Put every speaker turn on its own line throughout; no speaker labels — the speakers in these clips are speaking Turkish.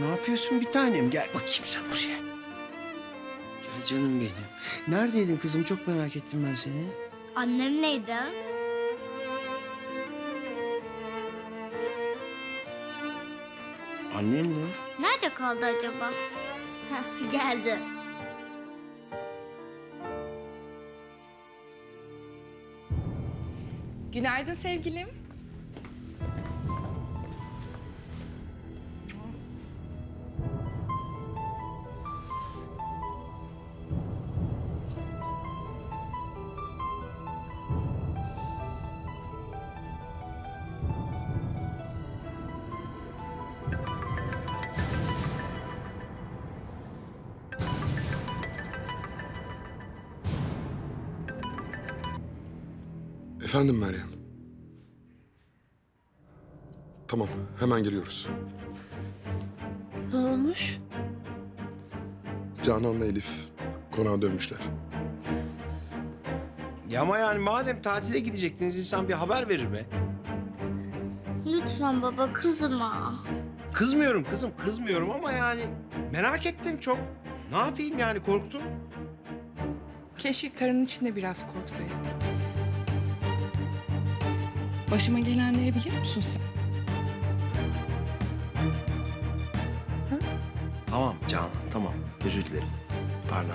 Ne yapıyorsun bir tanem? Gel bakayım sen buraya. Gel canım benim. Neredeydin kızım? Çok merak ettim ben seni.
Annemleydi.
Annenle.
Nerede kaldı acaba? Heh, geldi.
Günaydın sevgilim.
Efendim Meryem. Tamam, hemen geliyoruz.
Ne olmuş?
Canan'la Elif konağa dönmüşler.
Ya ama yani madem tatile gidecektiniz insan bir haber verir be.
Lütfen baba kızma.
Kızmıyorum kızım, kızmıyorum ama yani merak ettim çok. Ne yapayım yani korktum.
Keşke karın içinde biraz korksaydım. Başıma gelenleri biliyor musun sen?
Tamam Canan, tamam. Özür dilerim. Pardon.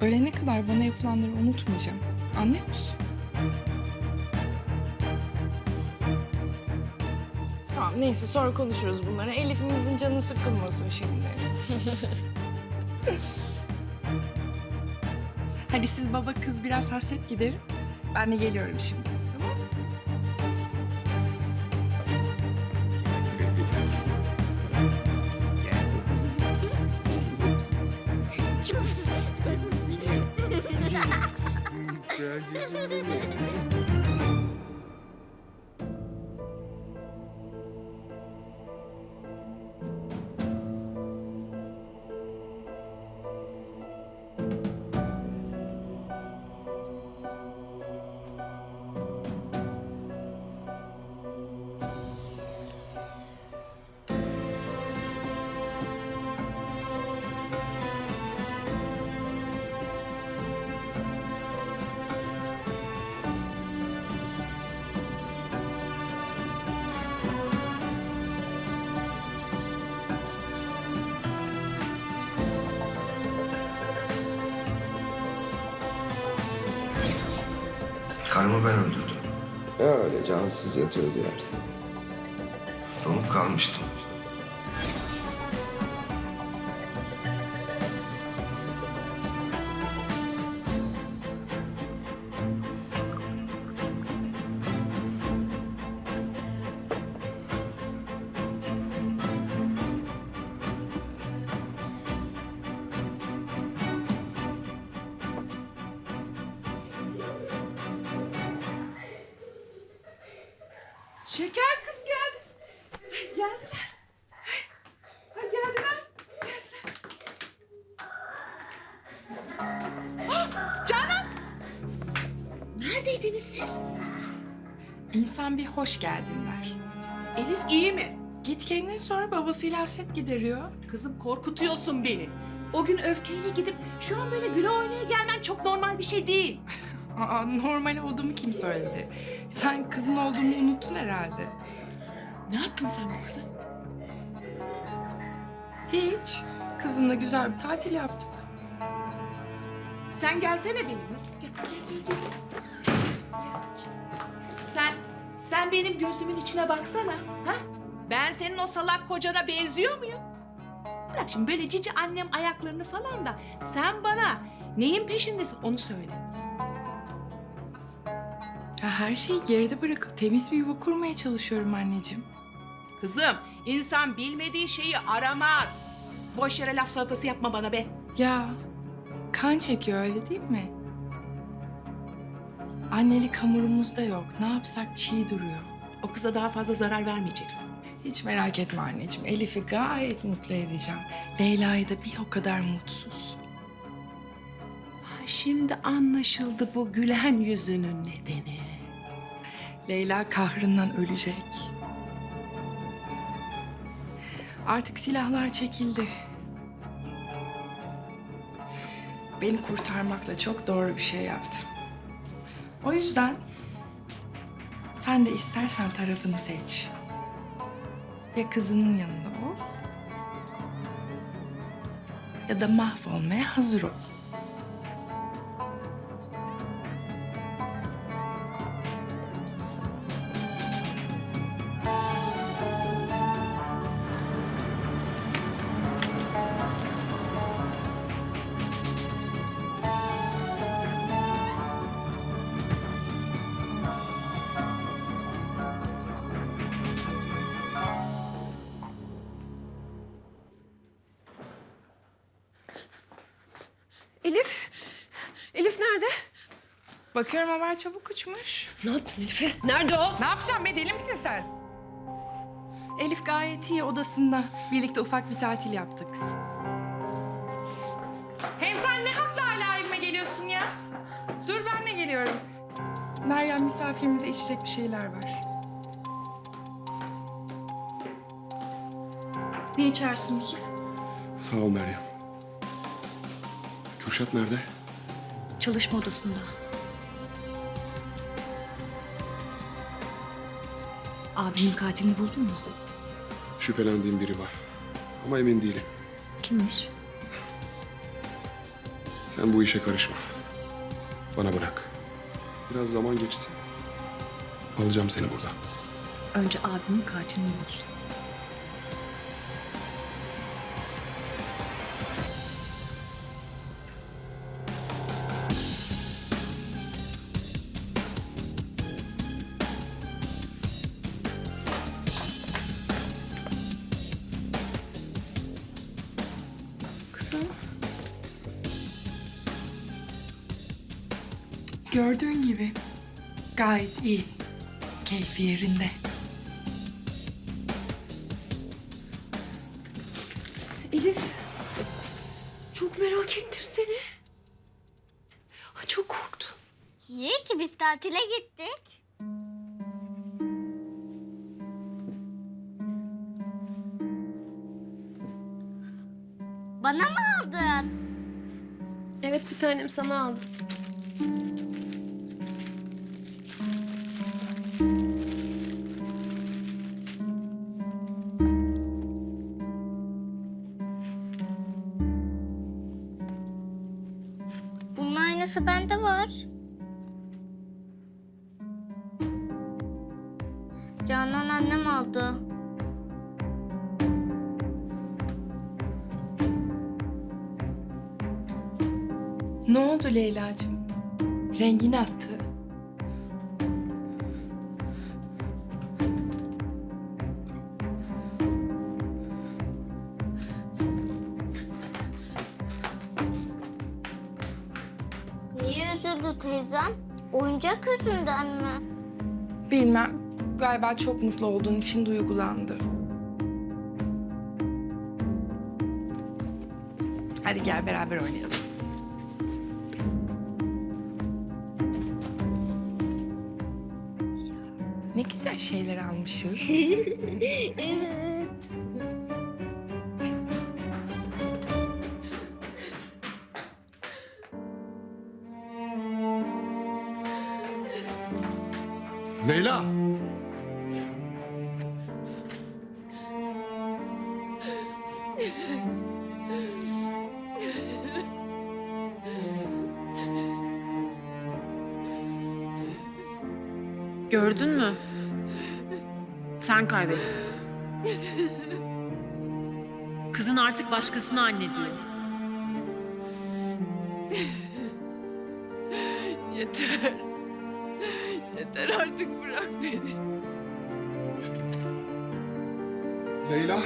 Ölene kadar bana yapılanları unutmayacağım. Anlıyor musun? Tamam neyse sonra konuşuruz bunları. Elif'imizin canı sıkılmasın şimdi. Hadi siz baba kız biraz hasret giderin. Ben de geliyorum şimdi. Tamam
Karımı ben öldürdüm.
Öyle cansız yatıyordu yerde.
Donup kalmıştım.
Şeker kız geldi. Ay, Geldiler. Ay, ay, geldiler. Geldiler. Ah, Canan! Neredeydiniz siz?
İnsan bir hoş geldin der.
Elif iyi mi?
Git kendine sor babasıyla hasret gideriyor.
Kızım korkutuyorsun beni. O gün öfkeyle gidip şu an böyle güle oynaya gelmen çok normal bir şey değil.
Aa, normal olduğumu kim söyledi? Sen kızın olduğumu unuttun herhalde.
Ne yaptın sen bu kıza?
Hiç. Kızımla güzel bir tatil yaptık.
Sen gelsene benimle. Gel, gel, gel, gel. Sen, sen benim gözümün içine baksana. Ha? Ben senin o salak kocana benziyor muyum? Bırak şimdi böyle cici annem ayaklarını falan da sen bana neyin peşindesin onu söyle.
Ya her şeyi geride bırakıp temiz bir yuva kurmaya çalışıyorum anneciğim.
Kızım insan bilmediği şeyi aramaz. Boş yere laf salatası yapma bana be.
Ya kan çekiyor öyle değil mi? Annelik hamurumuzda yok. Ne yapsak çiğ duruyor.
O kıza daha fazla zarar vermeyeceksin.
Hiç merak etme anneciğim. Elif'i gayet mutlu edeceğim. Leyla'yı da bir o kadar mutsuz.
Şimdi anlaşıldı bu gülen yüzünün nedeni.
Leyla kahrından ölecek. Artık silahlar çekildi. Beni kurtarmakla çok doğru bir şey yaptın. O yüzden sen de istersen tarafını seç. Ya kızının yanında ol ya da mahvolmaya hazır ol.
Nerede?
Bakıyorum haber çabuk uçmuş.
Ne yaptın Elif'e? Nerede o?
Ne yapacağım be deli misin sen? Elif gayet iyi odasında. Birlikte ufak bir tatil yaptık. Hem sen ne hakla hala evime geliyorsun ya? Dur ben de geliyorum. Meryem misafirimize içecek bir şeyler var.
Ne içersin Yusuf?
Sağ ol Meryem. Kürşat nerede?
Çalışma odasında. Abimin katilini buldun mu?
Şüphelendiğim biri var. Ama emin değilim.
Kimmiş?
Sen bu işe karışma. Bana bırak. Biraz zaman geçsin. Alacağım seni buradan.
Önce abimin katilini bul. Kızım.
Gördüğün gibi gayet iyi. Keyfi yerinde.
Elif. Çok merak ettim seni. Çok korktum.
Niye ki biz tatile gittik? Bana mı aldın?
Evet bir tanem sana aldım.
Bunun aynısı bende var. Canan annem aldı.
Ne oldu Leyla'cığım? Rengini attı.
Niye üzüldü teyzem? Oyuncak yüzünden mi?
Bilmem. Galiba çok mutlu olduğun için duygulandı. Hadi gel beraber oynayalım. Ne güzel şeyler almışız.
Leyla!
Gördün mü? Sen kaybettin. Kızın artık başkasına anne diyor.
Yeter. Yeter artık bırak beni.
Leyla!